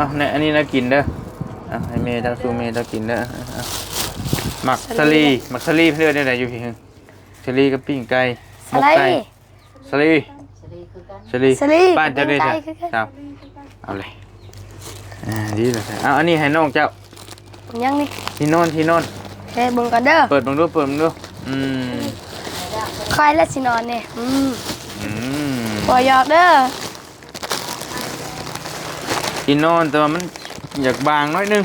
อะเนี่ยอันนี้นะกินเด้ออะให้เมย์เจ้าซูเมย์เจ้ากินเด้ออะอะหมักสลีหมักสลีเพื่อนได้ไหนอยู่พี่ฮึสลีกับปิ้งไก่หมกสไลไก่ด์สลีสลีสลีบ้านเจ้าได้ปิ้ใช่งไก่คือกันครับเอาเลยอ่าดีเลยเอาอันนี้ให้น้องเจ้ายังนี่ที่นอนที่นอนเฮ้ยเบิ่งก่อนเด้อเปิดมึงดูเปิดมึงดูอืมคอยและสินอนนี่อืมอืมบ่หยอกเด้อ ที่นอนแต่ว่ามันอยากบางน้อยนึง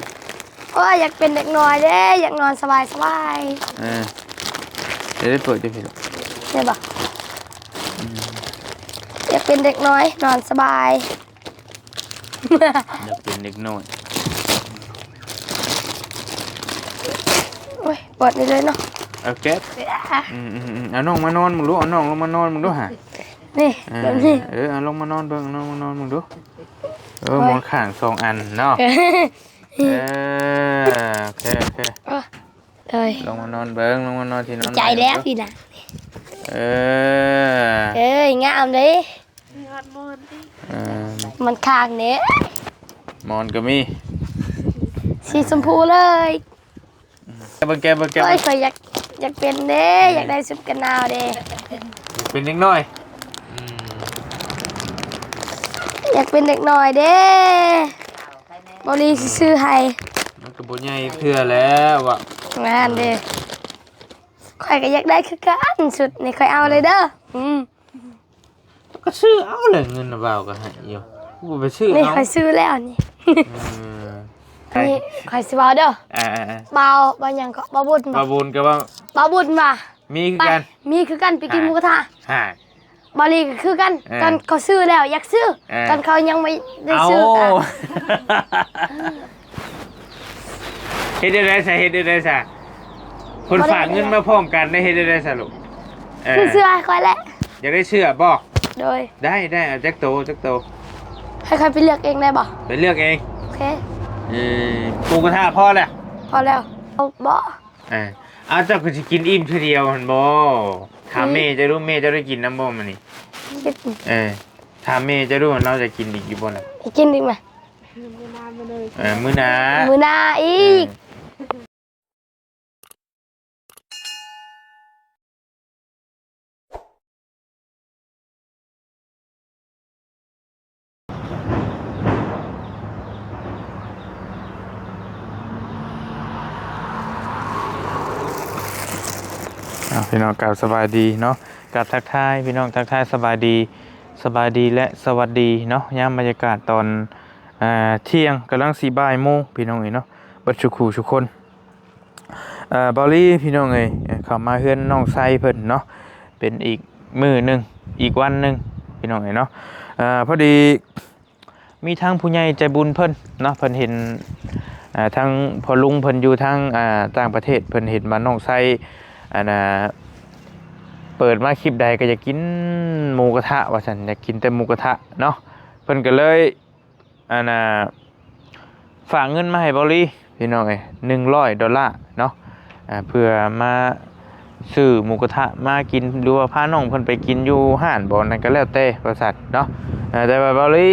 โอ้ยอยากเป็นเด็กน้อยเด้อยากนอนสบายสบายเออเดี๋ยวได้เปิดจะผิดหรอกๆเนี่ยบ่อยากเป็นเด็กน้อยนอนสบายอยากเป็นเด็กน้อยโอ้ยเปิดนี่เลยเนาะเอาแก๊สอืมอืมอืมเอาน้องมานอนมึงดูเอาน้องลงมานอนมึงดูฮะนี่เอแบอบนี้เออเอาลงมานอนเบิ่งเอาลงมานอนมึงดู เออหมอนข้างสองอันเนาะเออโอเคโอเคเลยลงมานอนเบิ่งลงมานอนที่นอนใจแล้วพี่นะเออเอ้ยงามเลยเออมันคางเนี่ยหมอนก็มีสีชมพูเลยแกเบิ่งแกเบิ่งแกเอ้เบิ่ยงเคยอยากอยากเป็นเด้อยากได้ชุดกันหนาวเด้เป็นเด็กน้อย อยากเป็นเด็กน้อยเด้บริสิซื้อให้มันก็บ่ใหญ่เทื่อแล้วว่ะงานเด้ข่อยก็อยากได้คือกันสุดนี่ข่อยเอาเลยเด้ออืมก็ซื้อเอาเลยเงินน่ะเบาก็ให้อยู่กูไปซื้อนี่เอาข่อยซื้อแล้วนี่เออนี่ข่อยสิเว้าเด้ออ่าอ่าอ่าเบาเบาหยังก็เบาบุญบาบ่บุญก็ว่าเบาบุญว่ะมีคือไปกัน มีคือกันไปกินหมูกระทะใช่ บริก็คือกันเออตอนเขาซื้อแล้วอยากซื้อเออตอนเขายังไม่ได้เอาซื้ออะเฮ็ดได้ได้ซะเฮ็ดได้ได้ซะคนฝากเงินมาพร้อมกันได้เฮ็ดได้ได้ซะลูกเออซื้อเสื้อให้ค่อยแหละอยากได้เสื้อบ่โดย ได้ได้เอาจักโตจักโตให้ใครไปเลือกเองได้บ่ไปเลือกเองโอเค เออปูกระทะพอแล้วพอแล้วเอาบ่เออเอาเจ้าก็สิกินอิ่มทีเดียวหั่นบ่ ถามแม่จะรู้แม่จะได้กินน้ำบ่มื้อนี้คิดเออถามแม่จะรู้ว่าเราจะกินอีกอยู่บ่ล่ะให้กินดีไหมเออมื้อหน้ามือหน้าอีก พี่น้องกราบสบายดีเนาะกราบทักทายพี่น้องทักทายสบายดีสบายดีและสวัสดีเนาะยามบรรยากาศตอนเที่ยงกำลังสีบ่ายโมงพี่น้องเอ๋เนาะบัดชุกขู่ทุกคนอ่าบอลลี่พี่น้องเอ๋เข้ามาเฮือนน้องไซเพิ่นเนาะเป็นอีกมือหนึ่งอีกวันหนึ่งพี่น้องเอ๋เนาะอ่าพอดีมีทางผู้ใหญ่ใจบุญเพิ่นเนาะเพิ่นเห็นอ่าทางพอลุงเพิ่นอยู่ทางอ่าต่างประเทศเพิ่นเห็นว่าน้องไซ อันน่ะเปิดมาคลิปใดก็อยากกินหมูกระทะว่าฉันอยากกินแต่หมูกระทะเนาะเพิ่นก็เลยอันน่ะฝากเงินมาให้บริพี่น้องเอ้หนึ่งร้อยดอลลาร์เนาะอ่าเพื่อมาซื้อหมูกระทะมากินหรือว่าพาน้องเพิ่นไปกินอยู่ห้านบ่นั่นก็แล้วแต่บริษัทเนาะแต่ว่าบริ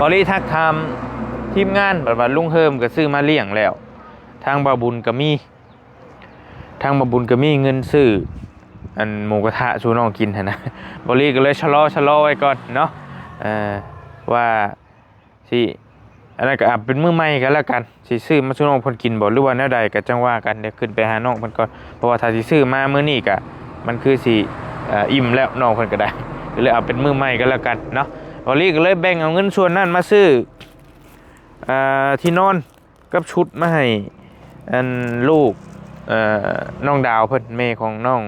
บริทักทำทีมงานบัดว่าลุงเฮิมก็ซื้อมาเลี้ยงแล้ว ทางบาบุญก็มี ทางบาบุญก็มีเงินซื้ออันหมูกระทะชูน้องกินนนะบอลี่ก็เลยชะลอชะลอไว้ก่อนเนาะเออว่าสิอันนั้นก็อาจเป็นมือใหม่กันแล้วกันสิซื้อมาชูน้องเพิ่นกินบ่หรือว่าแนวใดก็จังว่ากันเดี๋ยวขึ้นไปหาน้องพนก่อนเพราะว่าถ้าสิซื้อมามื้อนี้ก็มันคือสิอิ่มแล้วน้องเพิ่นก็ได้ก็เลยเอาเป็นมือใหม่กันแล้วกันเนาะบอลี่ก็เลยแบ่งเอาเงินส่วนนั้นมาซื้ออที่นอนกับชุดมาให้อันลูก น้องดาวเพิ่นแม่ของน้อง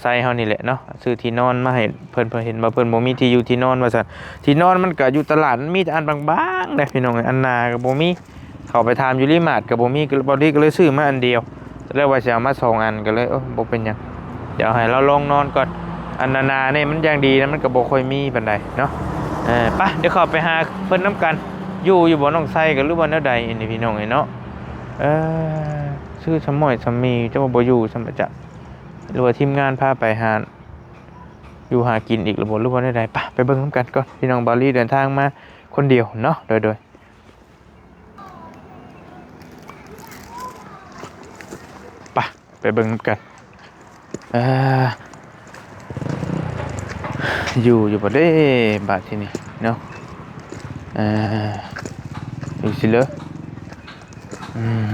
ไซเฮานี่แหละเนาะซื้อที่นอนมาให้เพิ่นเพิ่นเห็นว่าเพิ่นบ่มีที่อยู่ที่นอนว่าซั่นที่นอนมันก็อยู่ตลาดมีแต่อันบางๆเด้พี่น้องเอ้ยอันนาก็บ่มีเข้าไปถามอยู่ริมาดก็บ่มีก็บ่ดีก็เลยซื้อมาอันเดียวแล้วว่าสิเอามาสองอันก็เลยเออบ่เป็นหยังเดี๋ยวให้เราลองนอนก่อนอันนานาเนี่ยมันย่างดีนะมันก็บ่ค่อยมีปานใดเนาะเออไปเดี๋ยวเข้าไปหาเพิ่นนํกันอยู่อยู่บ่น้องไซก็หรือว่าแนวใดนี่พี่น้องเอ้เนาะเออ ชื่อสมอยสมีเจ้าบ่อยู่สมจะหรือว่าทีมงานพาไปหาอยู่หากินอีกรือบ่รู้ว่าได้ใดปะไปเบิ่งน้ำกันก่อนพี่น้องบาลีเดินทางมาคนเดียวเนาะโดยโดยไปไปเบิ่งนำกันออยู่อยู่บ่ได้บาดที่นี่เนาะเอ่ออยู่สิเลยอืม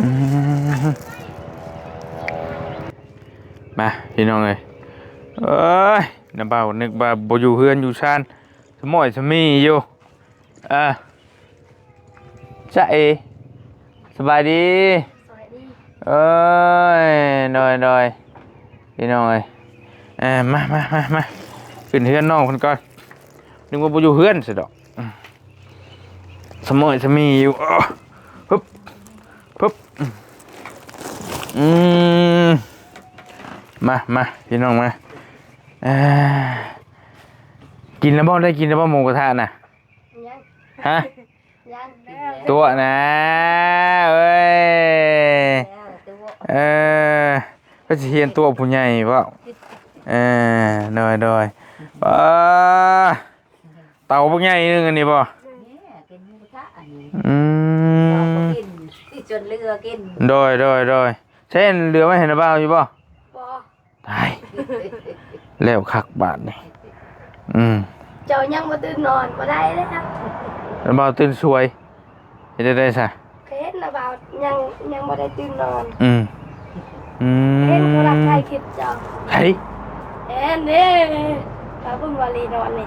มมาพี่น้องเอ้ยเอ้ยน้ำเบานึกว่าบ่อยู่เฮือนอยู่ชานสมอยสมีอยู่อ่าจ้าเอสบายดีสวัสดีเอ้ยหน่อยหน่อยพี่น้องเอ้ยเอ่ามามามามาขึ้นเฮือนน้องคนก่อนนึกว่าบ่อยู่เฮือนสิดอกอืมสมอยสมีอยู่อ้อฮึบฮึบ อืมมามาพี่น้องมาเอ่อกินแล้วบ่ได้กินแล้วบ่หมูกระทะน่ะยังฮะยังตัวนะเอ้ยเออก็จะเฮียนตัวผู้ใหญ่เปล่าเออหน่อยหน่อยป้าเต่าพวกใหญ่นึงอันนี้ป่ะกินหมูกระทะอันนี้อืเรามก็กินที่จนเรือกินโดยโดยโดย เช่นเรือไม่เห็นหรือเปล่าอยู่ป่ะบอตายแล้วคักบาทนี่อืมเจ้ายังมาตื่นนอนมาได้เลยครับแล้วบ่าวตื่นสวยเฮ็ดได้ได้ซะเคยเห็นนะบ่าวยังยังมาได้ตื่นนอน อืมอืเห็นเขารักใครมคิดเจ้าเฮ้ยเห็นเด้เราเพิ่งวารีนอนนี่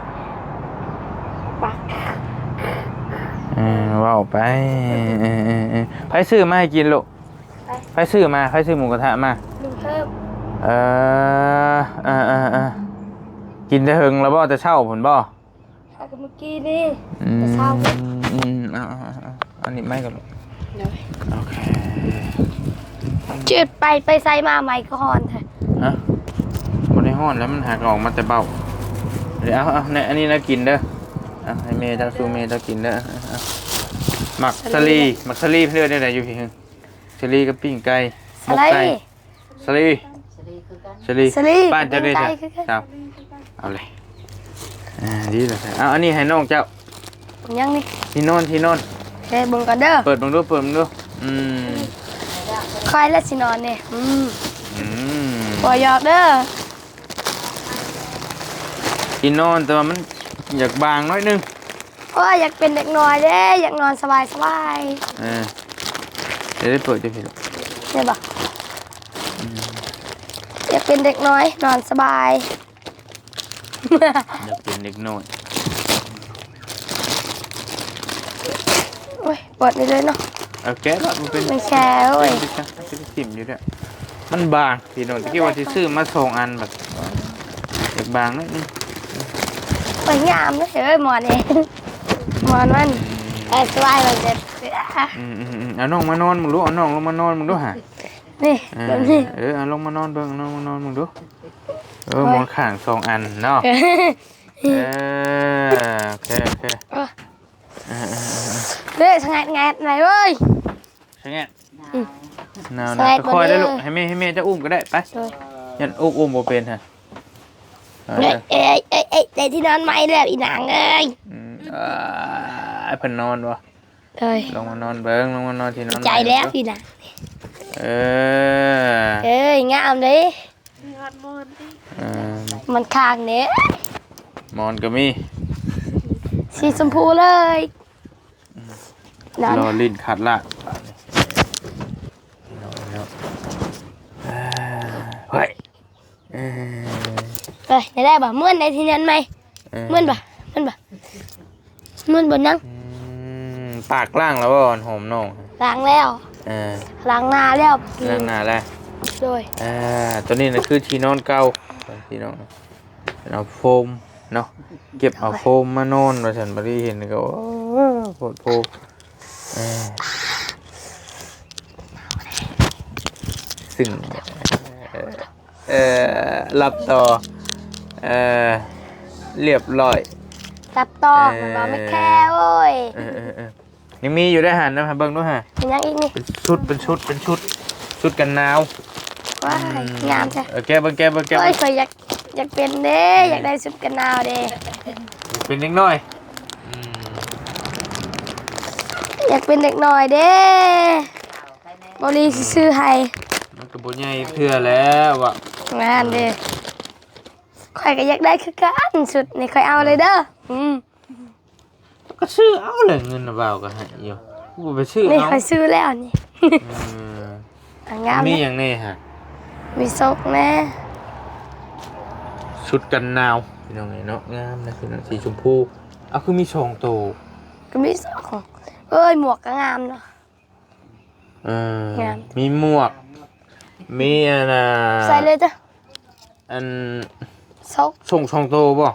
ปักเออเว้าไปเออเออเออไผซื้อมาให้กินลูก ไปไผซื้อมาไผซื้อหมูกระทะมาลุงเพิ่มเออเออเออเออกินแต่หึงแล้วบ่จะเช่าผลบ่เอากับเมื่อกี้นี่อืมจะเช่าไหมอืมเอาเอาเอาเอาอันนี้ไม่กันลูกโอเคจืดไปไปไซมาใหม่ก่อนเถอะฮะบนในห้อนแล้วมันหักออกมาแต่เบาเดี๋ยวเอาเอาเนี่ยอันนี้นะกินเด้อเอาให้เมย์เจ้าซูเมย์เจ้ากินเด้อเอาเอาหมักสลีหมักสลีเพื่อนได้ไหนอยู่พี่หึง สลีกับปิ้งไก่หสมกไลไก่ด์สลีสลีคือกันสลีสลีบ้านเจ้าได้ปิ้จ้ะงไก่คือกันครับเอาเลยอ่าดีเลยเอาอันนี้ให้น้องเจ้ายังนี่ที่นอนที่นอนเคยเบิ่งกันเด้อเปิดมึงดูเปิดมึงดูอืมคอยและสินอนเนี่ยอืมอืมบ่หยอกเด้อที่นอนแต่ว่ามันอยากบางน้อยนึงโอ้ยอยากเป็นเด็กน้อยเด้อยากนอนสบายสบายเออ เดี๋ยวได้เปิดจะผิดเนี่ยบ่อยากเป็นเด็กน้อย นอนสบาย อยากเป็นเด็กน้อยโอ้ยเปิดได้เลยเนาะเอาแก๊สละมันเป็นมันแชร์เว้ยเป็นเป็นเป็นติ่มอยู่ด้วยมันบางพี่นนท์ที่ว่าที่ซื้อมาสองอันแบบอยากบางน้อยนึงสวยงามนะเฮ้ยหมอนเองหมอนมันเออสบายมันจะ อืมอืมอืมเอาน้องมานอนมึงดูเอาน้องลงมานอนมึงดูฮะนี่เอแบอบนี้เออเอาลงมานอนเบิ่งเอาน้องมานอนมึงดูเออหมอนข้างสองอันเนาะเออโอเคโอเคเออเออเออเออเฮ้ยทางไงไงไหนเว้ย ใช่ไงหนาวหนาวใส่หนาวค่อยๆได้ลูกบ่ได้ให้แม่ให้แม่จะอุ้มก็ได้ไปโดย ยันอุ้มอุ้มโบเป็นฮะเออเอ้ยเอ้ยเอ้ยเอ้ยได้ที่นอนใหม่แล้วอีนางเอ้ยอืมอ่าไอ้เพิ่นนอนวะ เอ้ยลงมานอนเบิ้งลงมานอนที่นอนใจแล้วใหม่พี่นางเออเอ้ยงามเด้เออมันคางเนี้ยหมอนก็มีสีชมพูเลยนั่นรอลิ้นขัดละเออเฮ้ยเออเอ้ยได้ได้บ่เมื่อนในที่นั้นไหมเมื่อนบ่เมื่อนบ่เมื่อนบ่นั่งอืมปากล่างแล้วบ่อนหอมน้องล้างแล้วเออล้างหน้าแล้วเรื่องหน้าแล้วโดยอ่าตัวนี้นะคือที่นอนเก่าที่นอนเอาโฟมเนาะเก็บเอาโฟมมานอนว่าฉันบ่ได้เห็นก็โอ้โหดโพเออซึ่งเอ่อเอ่อรับต่อเอ่อเรียบร้อย ตับต่อเอ่มันอบ่ไม่แค่โอ้ย เออเออเออ ยังมีอยู่ได้หันนะฮะเบิ่งด้วยฮะเป็นยังอีกนี่เป็นชุดเป็นชุดเป็นชุดชุดกันหนาวว้ายงามจ้ะเออแกเบิ่งแกเบิ่งแกเอ้เบิ่ยงเคยอยากอยากเป็นเด้อยากได้ชุดกันหนาวเด้เป็นเล็กน้อยอืมอยากเป็นเด็กน้อยเด้เอาไปแน่บริสิซื้อให้มันก็บ่ใหญ่เทื่อแล้วว่ะงานเด้ข่อยก็อยากได้คือกันชุดนี่ข่อยเอาเลยเด้ออืม ก็ซื้อเอาเลยเงินน่ะบ่าวก็ให้อยู่กูบ่ไปซื้อนี่เอาข่อยซื้อแล้วนี่เอออะงามมีนะอย่างนี้ฮะมีซกแน่ชุดกันหนาวพี่น้องไงเนาะงามนะพี่น้องสีชมพูเอาคือมีช่องโตก็มีสองเอ้ยหมวกก็งามเนาะ เอองาม มีหมวก มีอันน่ะใส่เลยจ้ะอันซกส่งช่องโตบ่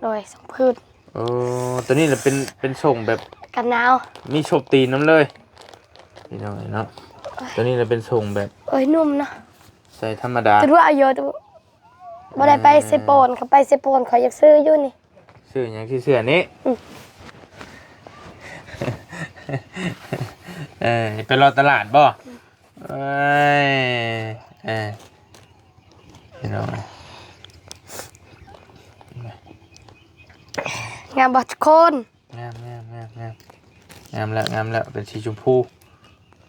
โดยสองพืช เออตัวนี้แหละเป็นเป็นส่งแบบกันหนาวมีโฉบตีนน้ำเลยพี่น้องไงเนาะตัวนี้แหละเป็นส่งแบบเอ้ยนุ่มเนาะใส่ธรรมดาถือว่าอายุดูบ่ได้ไปเซโปนเขาไปเซโปนเขาอยากซื้ออยู่นี่ซื้ออย่างที่เสื้อนี้อืมเออไปรอตลาดบ่เอ้ยเออพี่น้อง งามบ่ทุกคนงามงามงามงามงามแล้วงามแล้วเป็นสีชมพู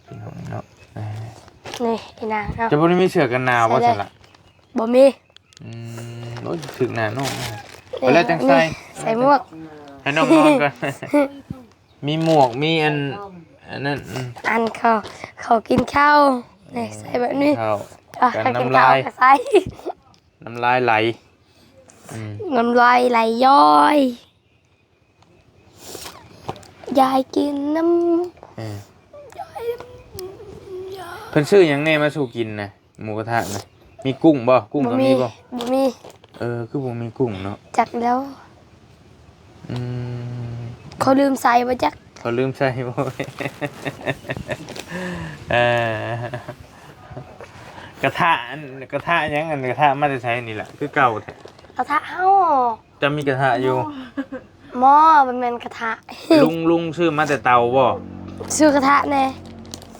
พี่น้องเนาะเออนี่อีนางเอาจะบ่ได้มีเสื้อกันหนาวบ่ใส่ได้สละบ่มีอืมโอ้ยถึกหน้าน้องนะไปแล้วจังใส่นี่ใส่หมวกให้น้องนอนก่อนมีหมวกมีอันอันนั้นอืมอันเขาเขากินข้าวนี่ใส่แบบนี้ข้าวอะกันใครกินน้ำข้าลาวยก็ใส่น้ำลายไหลอืมน้ำลายไหลย้อย ยายกินน้เออเพิ่นซื้อหยังแน่มาสู่กินนะหมูกระทะนะมีกุ้งบ่กุ้งำก็มีบ่บ่มีเออคือบ่มีกุ้งเนาะจักแล้ว อืมเขาลืมใส่บ่จักเขาลืมใส่บ่ เออกระทะอันกระทะหยังอันกระทะมาแต่ใช้นี่แหละคือเก่าแท้กระทะเฮาจะมีกระทะอยู่ หม้อมันเป็นกระทะลุงลุงซื้อมาแต่เตาบ่ซื้อกระทะแน่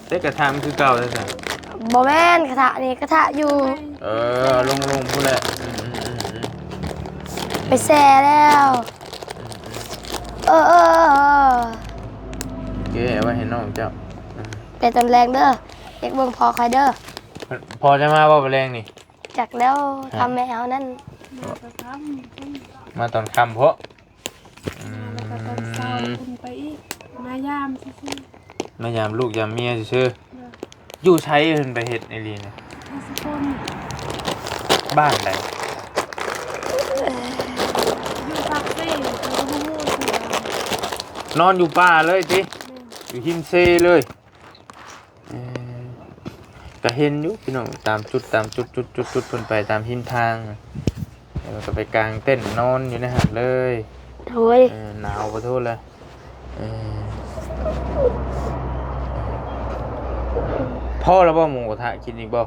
แต่กระทะมันคือเก่าแท้บ่แม่นกระทะนี่กระทะอยู่ เออลุงลุงพูดแหละอืมอืมอืมอืมไปแซ่แล้ว เออเออเออโอเคเอาไว้ให้น้องเจ้าแต่ตอนแรงเด้อเด็กเบิ่งพอคอยเด้อพอจะมาบ่แรงนี่จักแล้วทำแมวนั่น มาตอนค่ำเพราะ ยามซื่อมายามลูกยามเมียซื่อๆอยู่ใช้เพิ่นไปเฮ็ดไอ้ลีนะๆถ้าสกคนบ้านใดอยู่ปากเซ่แล้วก็บ่ฮู้เสือนอนอยู่ป่าเลยติ อยู่หิมเซเลยเอ่อก็เห็นอยู่พี่น้องตามจุดตามจุดจุดจุดจุดเพิ่นไปตามหิมทางแล้วก็ไปกลางเต้นท์นอนอยู่ในหันเลยโอ้ยเออหนาวขอโทษเลยเออ อแล้วบ่หมูกระทะกินอีกบ่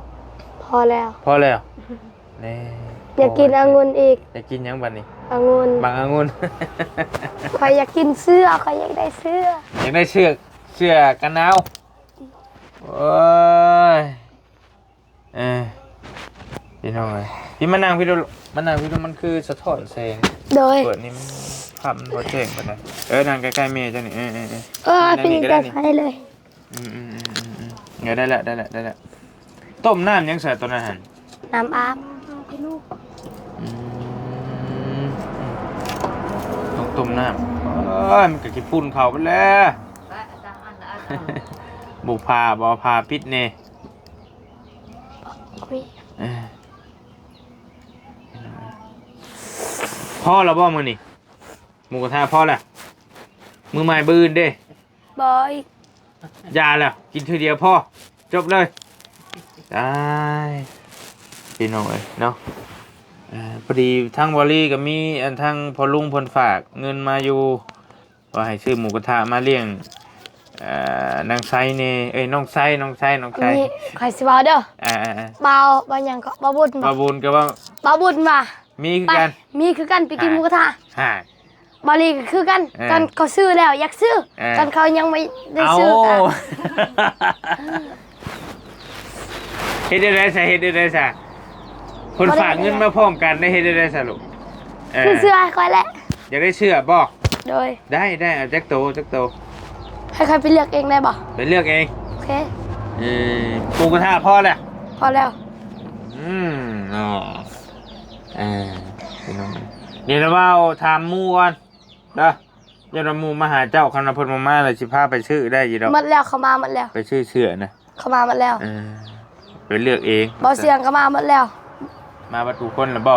พอแล้วพ่อแล้วนี่อยากกินองุ่นอีกอยากกินหยังบัดนี้องุ่นบางองุ่นคอยอยากกินเสื้อคอยอยากได้เสื้อ อยากได้เชือกเชือกกันหนาวโอ้ยเออพี่น้องเอ้ยพี่มานั่งพี่ดูมานั่งพี่ดูมันคือสะท้อนแสงโดย เปิดนี่มันภาพมันบ่แจ้งปานใดเออนั่งใกล้ๆเมย์เจ้านี่เออเออเออเออเป็นกาแฟเลย อืมอืมอืมอืมอืม เดี๋ยวได้ละได้ละได้ละต้มน้ำยังใส่ตัวนั้นหันน้ำอาบเอาไปลูกอืมต้องต้มน้ำเอ้ยมันก็กินปุ่นเขาไปแล้วไปเอาตามอันละอันบุพาบอพาพิษเน่อุ๊ยเอ้ยพ่อเราบ่มือนี่หมูกระทะพ่อแหละมือใหม่บืนเด้บอ ยยาแล้วกินทีเดียวพ่อจบเลยได้พี่น้องเอ้ยเนาะเอ่อพอดีทั้งวอลลี่กับมีอันทั้งพอลุงเพนฝากเงินมาอยู่ว่าให้ซื้อหมูกระทะมาเลี้ยงเอ่อนางไซเน่เอ้ยน้องไซน้องไซน้องไซนี่คอยสิบาเด้ออ่าอ่าอ่าเบาเบาหยังก็เบาบุญบาบ่บุญก็ว่าเบาบุญมามีคือไปกันมีคือกันไปกินหมูกระทะฮ่า บาลีก็คือกันเออตอนเขาซื้อแล้วอยากซื้อเออตอนเขายังไม่ได้เอาซื้ออะเฮ็ดได้ได้ซะเฮ็ดได้ได้ซะคนฝากเงินมาพร้อมกันได้เฮ็ดได้ได้ซะลูกเออซื้อเสื้อให้ค่อยแหละอยากได้เสื้อบ่โดย ได้ได้เอาจักโตจักโตให้ค่อยไปเลือกเองได้บ่ไปเลือกเองโอเค เออปูกระทะพอแล้วพอแล้ว อืมอ๋อเออพี่น้องเดี๋ยวเราเอาถามหมู่ก่อน เด้อเดี๋ยวเราหมู่มาหาเจ้าคณะพลมามาเลยสิพาไปชื่อได้อยี่ดอกหมดแล้วเขามาหมดแล้ว ไปชื่อเสื้อนะเขามาหมดแล้วเออไปเลือกเองบอเสียงก็มาหมดแล้ว มาประตูคนหรือบ่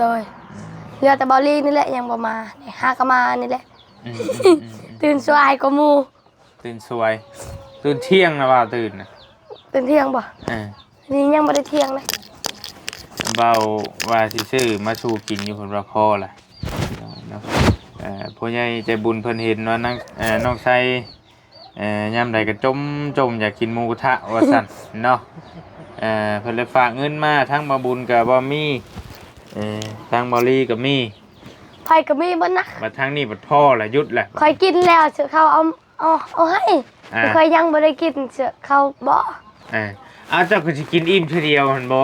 โดยเหลือแต่บอลลี่นี่แหละยังบ่มาเนี่ยห้าก็มานี่แหละ อืมอืมอืมอืมตื่นสวายก็มูตื่นสวย ตื่นเที่ยงนะว่าตื่นนะตื่นเที่ยงบ่เออนี่ยังบ่ได้เที่ยงเลยเบาว่าสิซื้อมาชูกินอยู่คนละพอล่ะเนาะเอ่อ พ่อใหญ่ใจบุญเพิ่นเห็นว่านังเอ่อน้องไซเอ่อยามใดก็จมจมอยากกินหมูกระทะว่าซั่นเนาะเอ่อเพิ่นเลยฝากเงินมาทั้งมาบุญกับบ่มีเอ่อทั้งบอลี่ก็มีไผก็มีบ่นักมาทั้งนี้บัดพ่อละหยุดแหละค่อยกินแล้วเสือเขาเอาเอาเอาให้อ่าแต่ค่อยยังบ่ได้กินเสือเขาบ่เออเอาเจ้าก็สิกินอิ่มเทีเดียวหั่นบ่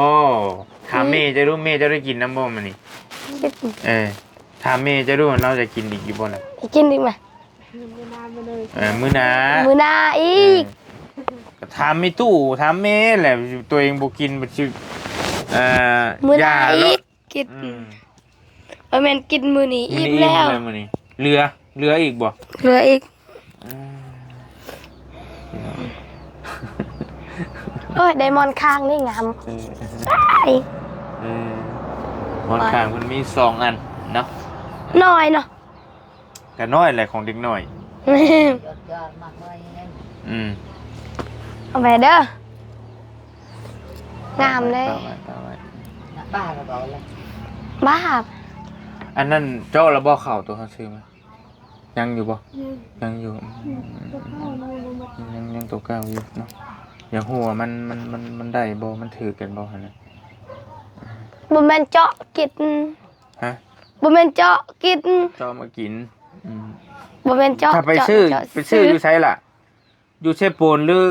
ถามแม่จะรู้แม่จะได้กินน้ำบ่มื้อนี้กินเออ ถามแม่จะรู้ว่าเราจะกินอีกอยู่บ่ล่ะกินดีไหมไม่นานมาเลยเออมื้อหน้ามื้อหน้าอีกก็ถามไม่ตู้ถามแม่แหละตัวเองบ่กินบ่สิเอ่อมื้อหน้าย่อีลกดกินอืมบ่แม่นกินมื้อนี้มื้อิ่อมนี้แล้วอิ่มมื้อนี้เหลือเหลืออีกบ่เหลืออีกโอ้ยไดมอนด์ค้างนี่งามเออไอ้ เออหมอนข้างมันมีสองอันเนาะน้อยเนาะก็น้อยแหละของเด็กน้อย ยอดยอดมากเลยเนี่ยอืมเอาไปเด้องามเลยตาไว้ตาไว้นะป้าก็บอกเลยบ้าบอันนั้นเจ้าระบ่เข้าตัวเขาซื้อไหมยังอยู่บ่ยังอยู่อืมก็เข้ามาเลยมายังยังตัวเก่าอยู่เนาะอย่าหัวมันมันมันมันได้บ่มันถือกันบ่หั่นน่ะบ่แม่นเจาะกินฮะ บ่แม่นเจาะกินเจ้ามากินอืมบ่แม่นเจาะถ้าไปเจาะซื้อเจาะไปซื้ออยู่ไสล่ะ อยู่เชฟโปนหรือ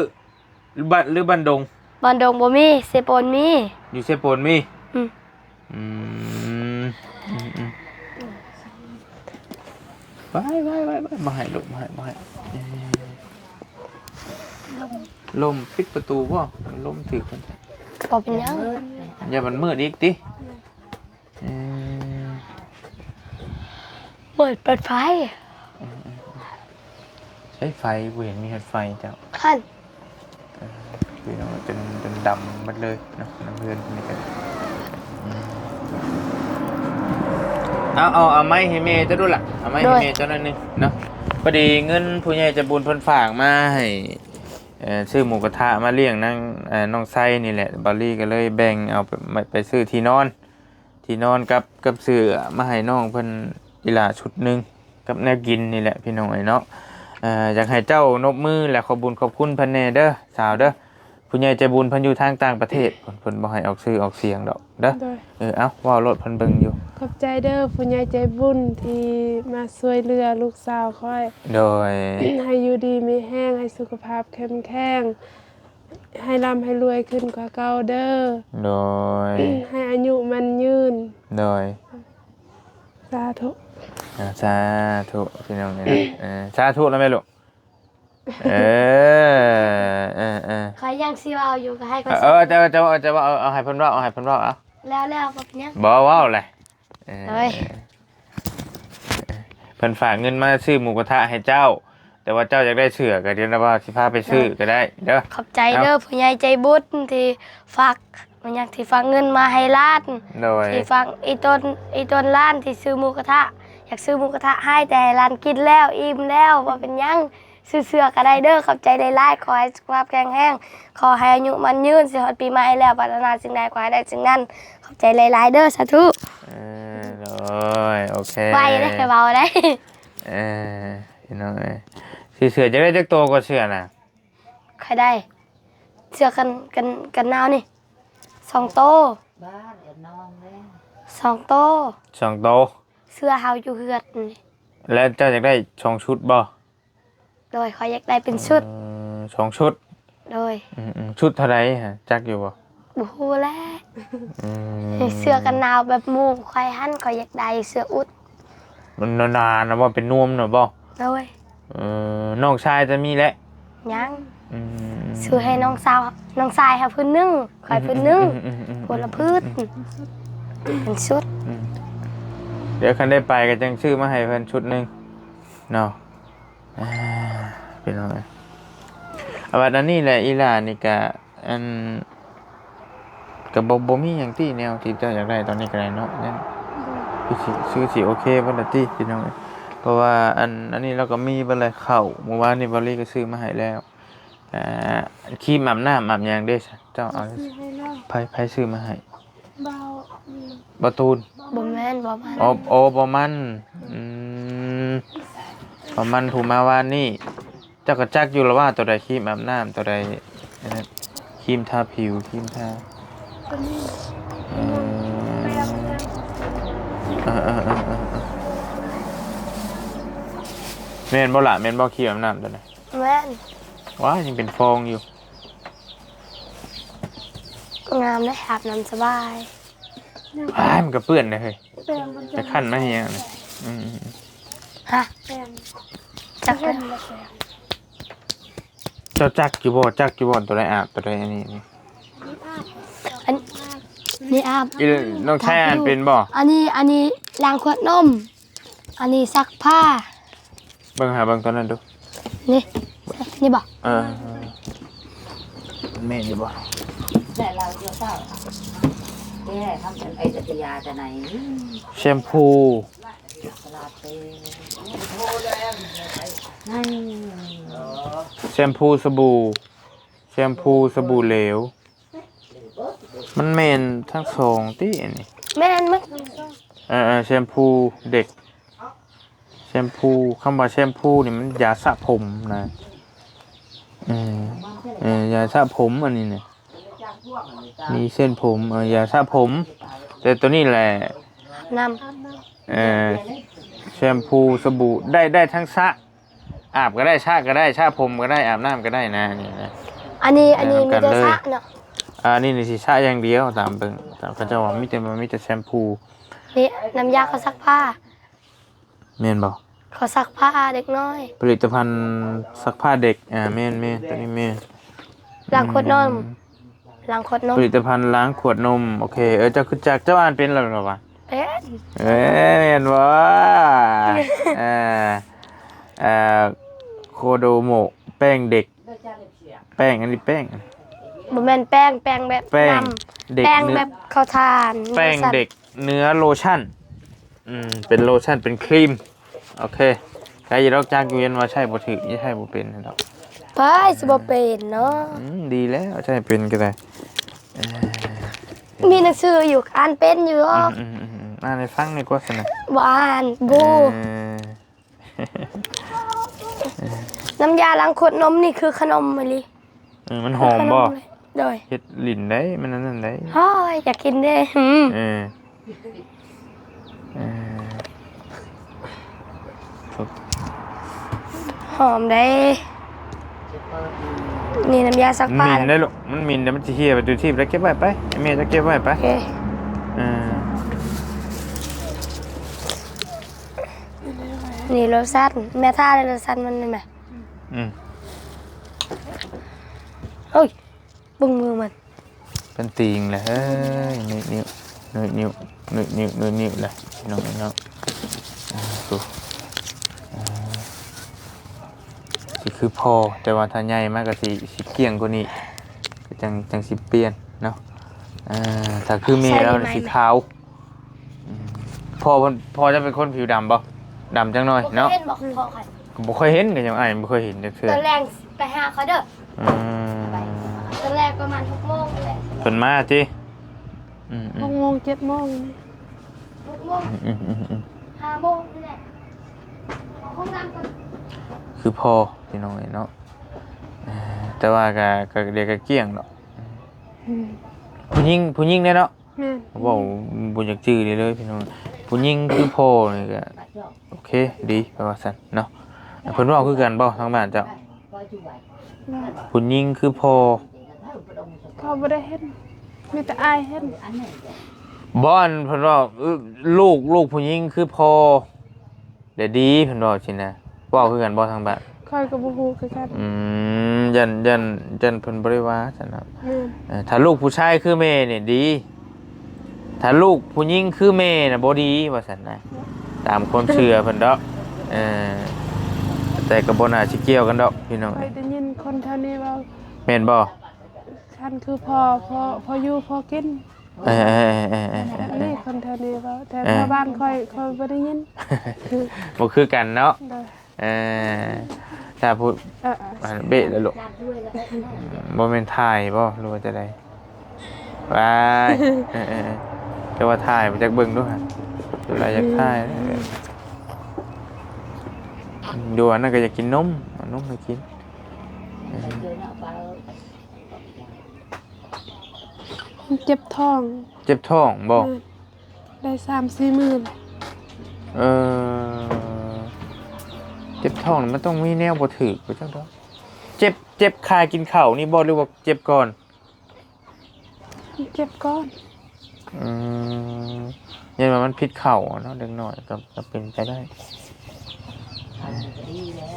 หรือบ้านหรือบ้านดงบันดงบ่มีเซโปนมี อยู่เชฟโปนมีอืม อืมอืมอืมไปไปไปไปมาให้ลูกมาให้มาให้เอ้ยลมปิดประตูบ่ลมถือกัน บ่เป็นหยังอย่ามันมืดอีกติเอ้ยเปิดเปิดไฟใช้ไฟบ่เห็นมีไฟเจ้าคั่นคือเราจนจนดำหมดเลยเนาะน้ำเพื่อนคนนี้กันเอาเอาเอาไม้ให้เมย์จะดูล่ะเอาไม้ให้เมย์เจ้านั่นนึงเนาะพอดีเงินผู้ใหญ่ใจะบุญเพิ่นฝากมาให้เอ่อซื้อหมูกระทะมาเลี้ยงนั่งเอ่อน้องไส้นี่แหละบอลลี่ก็เลยแบ่งเอาไปไปไปซื้อที่นอน ที่นอนกับกับเสื้อมาให้น้องเพิ่น อีหลาชุดหนึงกับแนวกินนี่แหละพี่น้องไอ้เนาะเอ่ออยากให้เจ้านบมือและขอบคุญขอบคุณเพิ่นแน่เด้อสาวเด้อผู้ใหญ่ใจบุญเพิ่นอยู่ทางต่างประเทศเพิ่นเพิ่นบ่ให้ออกชื่อออกเสียงดอกเด้อโดยเออเอ้าเว่ารถเพิ่นเบิ่งอยู่ ขอบใจเด้อผู้ใหญ่ใจบุญที่มาช่วยเหลือลูกสาวค่อย โดย ให้อยู่ดีมีแห้งให้สุขภาพเข้มแข็งให้ร่ำให้รวยขึ้นกว่าเก่าเด้อโดย ให้อายุมันยืน โดย สาธุ อ่าสาธุพี่น้องเนี่ยนะเออสาธุแล้วไหมลูกเออเออเออใครยังสิเอาอยู่ก็ให้ก็เออจะจะจะจะเอาเอาให้เพิ่นว่าเอาให้เพิ่นว่าเอาแล้วแล้วบ่เป็นหยัง บ่เว้าเลยเออเอ้ย เพิ่นฝากเงินมาซื้อหมูกระทะให้เจ้า แต่ว่าเจ้าอยากได้เสื้อก็เดี๋ยวนะว่าสิพาไปซื้อก็ได้เด้อ ขอบใจเด้อผู้ใหญ่ใจบุญที่ฝากมันยังที่ฝากเงินมาให้ล้าน โดย ที่ฝากอีต้นอีต้นล้านที่ซื้อหมูกระทะ อยากซื้อหมูกระทะให้แต่ให้ร้านกินแล้วอิ่มแล้วบ่เป็นหยังซื้อเสื้อก็ได้เด้อขอบใจหลายๆขอให้สุขภาพแข็งแรงขอให้อายุมันยืนสิฮอดปีใหม่แล้วปรารถนาสิ่งใดขอให้ได้สิ่งนั้น ขอบใจหลายๆเด้อสาธุเออโดยโอเคไวได้อเบาได้เออพี่น้องเอ้ยซื้อเสื้อจะได้จักโตกว่าเสื้อน่ะใครได้ เสื้อกันกันกันหนาวนี่สองโตบ้านเดี๋ยวนอนเลยสองโต สองโต เสื้อเฮาอยู่เฮือดนี่แล้วเจ้าอยากได้สองชุดบ่โดยเขาอยากได้เป็นชุดเออสองชุดโดยอืมๆชุดเท่าไหรฮะจักอยู่บ่บูฮูแหล้วอืมเสื้อกันหนาวแบบหมูควายหั่นก็อยากได้เสื้ออุดมันนานๆนะว่าเป็นนวมหน่อยบ่เอาไว้เออน้องชายจะมีแหละยังอืมซื้อให้น้องสาวน้องชายค่ะพื้นหนึงคอยพื้นหนึงอืมอืมอืมคนละพืชเป็นชุด อืม เดี๋ยวคันได้ไปก็จังชื่อมาให้เพิ่นชุดหนึงเนาะอ่าเป็นเอาไงเอาบัดนั้นนี่แหละอีหลานี่ก็อันก็บ่บ่มีหยังที่แนวที่เจ้าอยากได้ตอนนี้ก็ได้เนาะนั่นคือสิซื้อสิโอเคบ่ล่ะติพี่น้องเอ้ยเพราะว่าอันอันนี้เราก็มีบ่เลยเข้าวเมื่อวานนี่บริก็ซื้อมาให้แล้วอ่าครีมอาบน้ำอาบหยังเด้ซะเจ้าเอาซื้อให้เราไผไผซื้อมาให้เบาอืมบ่ตูนบ่แม่นบ่มันโอ้โอ้ประมาณอืมประมาณถูกมาวานนี่ เจ้าก็จักอยู่แล้วว่าตัวใดครีมอาบน้ำตัวใดอันนั้นครีมทาผิวครีมทาตัวนี้เอไปอรับงานเออเออเออเออเออแม่นบ่ล่ะแม่นบ่ครีมอาบน้ำตัวไหนแม่นว้ายังเป็นฟองอยู่ งามได้อาบน้ำสบาย ว้ายมันก็เปื้อนเลยเฮ้ยแปลงมันจะขั้นมาเฮียงนะอืมอืมอืมฮะแปลงจักเห็เลยนแล้วแปลงเจ้าจักอยู่บ่จักอยู่บ่ตัวใดอาบตัวใดอันนี้นี่อันนี่อาบอีน้องชายอ่านเป็นบ่อันนี้อันนี้ล้างขวดนม อันนี้ซักผ้า เบิ่งหาเบิ่งตัวนั้นดู นี่นี่บอกเออแม่นอยู่บ่แต่เราเจ้าเศร้า แกทำเป็นไอ้จักรยาจะไหนแชมพูตลาดเต้นั่นแชมพูสบู่ แชมพูสบู่เหลว มันเมนทั้งสองที่อันนี้แม่นมั้งเออเออแชมพูเด็ก แชมพูคำว่าแชมพูนี่มันยาสระผมนะเออเออยาสระผมอันนี้เนี่ย มีเส้นผมเออยาสระผม แต่ตัวนี้แหละนเออแชมพูสบู่ได้ได้ทั้งสระอาบก็ได้ชาก็ได้ชาผมก็ได้อาบน้ำก็ได้นะนี่นะำอันนี้อันนี้แนะมีนำกันแต่เลยซักเนาะอ่านี่นี่สิชาอย่างเดียวตามเบิ่งตามเขาเจ้าว่ามีแต่มันมีแต่แชมพูนี่น้ำยาเขาซักผ้า แม่นบ่เขาซักผ้าเด็กน้อยผลิตภัณฑ์ซักผ้าเด็กอ่าแม่นแม่นตัวนี้แม่นล้างขวดนม ล้างขวดนมผลิตภัณฑ์ล้างขวดนม โอเค เออเจ้าคือจักเจ้าอ่านเป็นแล้วเหรอวะเอ๊ะเอ้ยแม่นบ่เอ่อเอ่อโคโดโมะแป้งเด็ก แป้งอันนี้แป้งบ่แม่นแป้งแป้งแบบแป้งดเด็ำกแป้งเนื้แบอบข้าวทานแป้งเด็กเนื้อโลชั่น อืม เป็นโลชั่นเป็นครีม โอเคใครจะรอกจากเวียนว่าใช่บ่ถือไม่ใช่บ่เป็นนะครับ ไปสิบ่เป็นเนาะอืมดีแล้วใช่เป็นก็ได้เอ่อมีหนังสืออยู่อ่านเป็นอยู่หรออืมอืมอืมอืมอ่านในฟังในอยกว่าสนะบ่อ่านบูเออน้ำยาล้างขวดนมนี่คือขนมมะลิเออมันหอมบ่เลยโดยเฮ็ดลิ้นได้มันนั่นนั่นได้เฮ้ยอยากกินเด้หืมเออเออฝึกหอมได้ นี่น้ำยาซักมันผ้ามินได้ลูกมันมินเดี๋ยวมันจะเฮียไปดูที่แล้วเก็บไว้ไปไอ้แม่จะเก็บไว้ไปโอเคเออนี่รสสั้นแม่ท่าเลยรสสั้นมันนี่ไหมอืมเฮ้ยบึงมือมันเป็นตีงเลยเฮ้ยนิ้วนิ้วนิ้วนิ้วนิ้วนิ้วนิ้วเลยน้องน้องอ่าดูอ่า สิคือพอแต่ว่าถ้าใหญ่มากก็สิสิเกี่ยงกว่านี้ก็จังจังสิเปลี่ยนเนาะอ่าถ้าคือเมย์แล้วน่ะสีขาวอืมพอเพิ่นพอจะเป็นคนผิวดำบ่ดำจังหน่อยเนาะเล่นบอกพ่อค่ะก็บ่เคยเห็นก็ยังอ้ายบ่เคยเห็นจักเทื่อตอนแรกไปหาเขาเด้ออืมตอนแรกประมาณหกโมงนั่นแหละเพิ่นมาติอืมอืหมกโมงเจ็ดโมงนี่หกโมงอืมอืมอืมห้าโมงนี่แหละเอาห้องน้ำก่อน คือพอพี่น้องเนาะเอ่อแต่ว่าก็ก็เรียกก็เกลี้ยงเนาะอืมผู้หญิงผู้หญิงเนี่ยเนาะแม่นเขาบอกบ่อยากจื้อเลยเลยพี่น้องผู้หญิงคือพอนี่ก็โอเคดีแปลว่าซั่นเนาะเพิ่นเว้าคือกันบ่ทางบ้านเจ้าก็ช่วยแม่นผู้หญิงคือพอเขาบ่ได้เห็นมีแต่อายเห็นอันนี้บ่อนเพิ่นว่าเอ้อลูกลูกผู้หญิงคือพ่อเดี๋ยวดีเพิ่นว่าสินะ เว้าคือกันบ่ทางบ้านคอยกับบูฮูคือกันอืมยันยันยันเพิ่นบ่ได้ว่าซั่นนะแม่นเออถ้าลูกผู้ชายคือแม่เนี่ยดี ถ้าลูกผู้หญิงคือแม่น่ะบ่ดีว่าซั่นนะตามความเชื่อเพิ่นดอกเออแต่ก็บ่น่าสิเกี่ยวกันดอกพี่น้องคอยได้ยินคนเท่านี้เว่าแม่นบ่คันคือพอพอพออยู่พอกินเออเออเออเออเออเอนี่อ คนเท่านี้เว่าแต่เออพอบ้านคอยคอยบ่ได้ยินบ่คือกันเนาะเด้อ เออถ้าพูดเอออ่านเบะแล้วลูกด้านด้วยแล้วก็บ่แม่นถ่ายบ่หรือว่าจะได้บายเออเออเออแต่ว่าถ่ายมาจากเบิ่งดูฮะดูอะไรอยากถ่ายดูอันนั้นก็อยากกินนมเอานมให้กินเดินออกไปมันเจ็บท้อง เจ็บท้องบ่แม่นได้สามสี่หมื่น เออ เจ็บท้องนี่มันต้องมีแนวบ่ถูกบ่จังดอกเจ็บเจ็บคากินข้าวนี่บ่หรือว่าเจ็บก่อน เจ็บก้อนอืมยันว่ามันพิษเข่าอะเนาะเด็กน้อยก็ก็เป็นไปได้ทำก็ดีแล้ว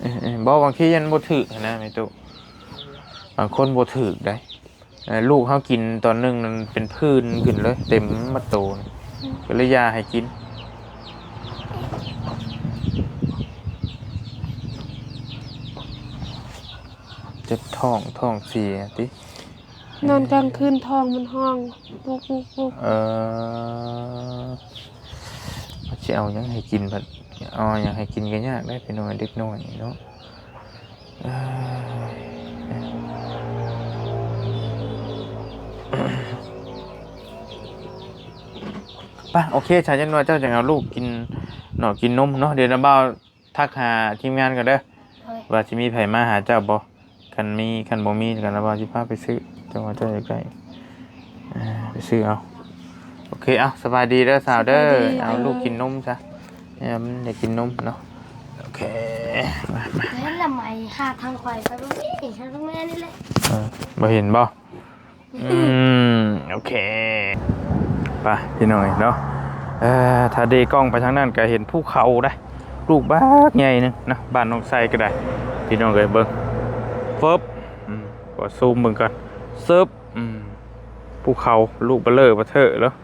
เออเออบอกบางทียันบ่ถึกนะแม่ตุบางคนบ่ถึกได้เอ่อลูกเขากินตอนหนึงมันเป็นพื้นขึ้นเลย เต็มมาโตนี่ก็เลยยาให้กิน เจ็บ ท้องท้องเสียตินอนกลางคืนท้องมันห้องปุกปุกปุกเออจะเอาหยังให้กินเพิ่นเอาหยังให้กินก็ยากได้เป็นน้อยเด็กน้อยเนาะเอ้ยไป่ะโอเคชายจันว่าเจ้าจะเอาลูกกินหน่อกินนมเนาะเดี๋ยวเราเบาทักหาทีมงานกันเด้อเฮ้ยว่าสิมีไผมาหาเจ้าบ่ กันมีกันบ่มีกันแล้วว่าสิพาไปซื้อจังว่าเจ้าอยากได้อ่าไปซื้อเอาโอเคเอาสบายดีเด้อสาวเด้อเอาลูกกินนมซะเนี่ยมันอยากกินนมเนาะโอเคมามาเฮ้ยละไหมหาทางควายไปบ่มีทางตรงแม่นี่แหละเออบ่เห็นบ่อืมโอเคไปพี่หน่อยเนาะเอ่อถ้าเดกล้องไปทางนั้นก็เห็นภูเขาได้ลูกบ้ากใหญ่หนึงนะบ้านน้องไซก็ได้พี่น้องเอ้ยเบิ่ง ฟึบอืมกดซูมมึงก่อนซึบอืมภูเขาลูกเบลเลอร์ประเทอะแล้ว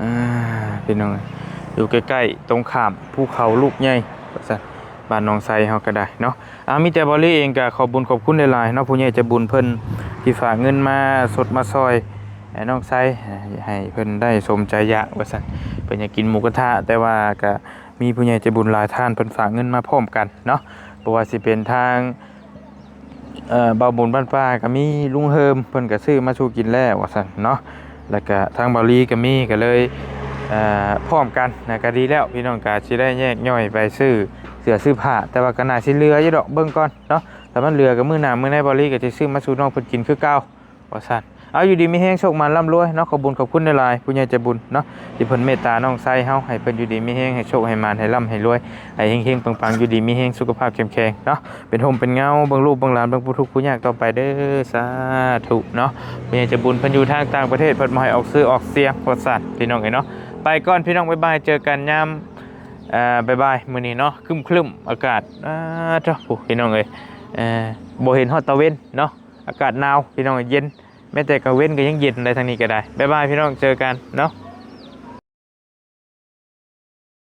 อ่าพี่น้องอยู่ใกล้ๆตรงข้ามภูเขาลูกใหญ่ว่าซั่นบ้านหนองไซเฮาก็ได้เนาะอ่ามีแต่บอลลี่เองก็ขอบบุญขอบคุณหลายๆเนาะผู้ใหญ่ใจะบุญเพิ่นที่ฝากเงินมาสดมาซอยให้น้องไซให้เพิ่นได้สมใจอยากว่าซั่นเพิ่นอยากกินหมูกระทะแต่ว่าก็มีผู้ใหญ่ใจบุญหลายท่านเพิ่นฝากเงินมาพร้อมกันเนาะบ่ว่าสิเป็นทาง เอ่อเบาบุญบ้านป้าก็มีลุงเฮิมเพิ่นก็ซื้อมาสู่กินแล้วว่าซั่นเนาะแล้วก็ทางบาลีก็มีก็เลยเอ่อพร้อมกันนะก็ดีแล้วพี่น้องก็สิได้แยกย่อยไปซื้อเสื้อซื้อผ้าแต่ว่าก็น่าสิเหลืออยู่ดอกเบิ่งก่อนเนาะแต่มันเหลือก็มื้อหน้ามื้อในบาลีก็สิซื้อมาสู่น้องเพิ่นกินคือเก่าว่าซั่น เอาอยู่ดีมีแฮงโชคมันร่ำรวยเนาะขอบุญขอบคุณหลายผู้ใหญ่ใจบุญเนาะที่เพิ่นเมตตาน้องไส้เฮาให้เพิ่นอยู่ดีมีแฮงให้โชคให้มานให้ร่ำให้รวยให้เฮงๆปังๆอยู่ดีมีแฮงสุขภาพเข้มแข็งเนาะเป็นโฮมเป็นเงาบางลูกบางหลานบางผู้ทุกข์ผู้ยากต่อไปเด้อสาธุเนาะเมียจะบุญเพันอยู่ทางต่างประเทศเพิ่นมาให้ออกซื้อออกเสียงวัดสัตว์พี่น้องเอ้ยเนาะไปก่อนพี่น้องบ๊ายบายเจอกันยามเอ่อบ๊ายบายมื้อนี้เนาะครึมๆอากาศอ่าเจ้าผู้พี่น้องเอ้ยเอ่อบ่เห็นฮอดตะเวนเนาะอากาศหนาวพี่น้องเย็น แม้แต่กระเว้นก็ยังเย็นในทางนี้ก็ได้บ๊ายบายพี่น้องเจอกันเนาะ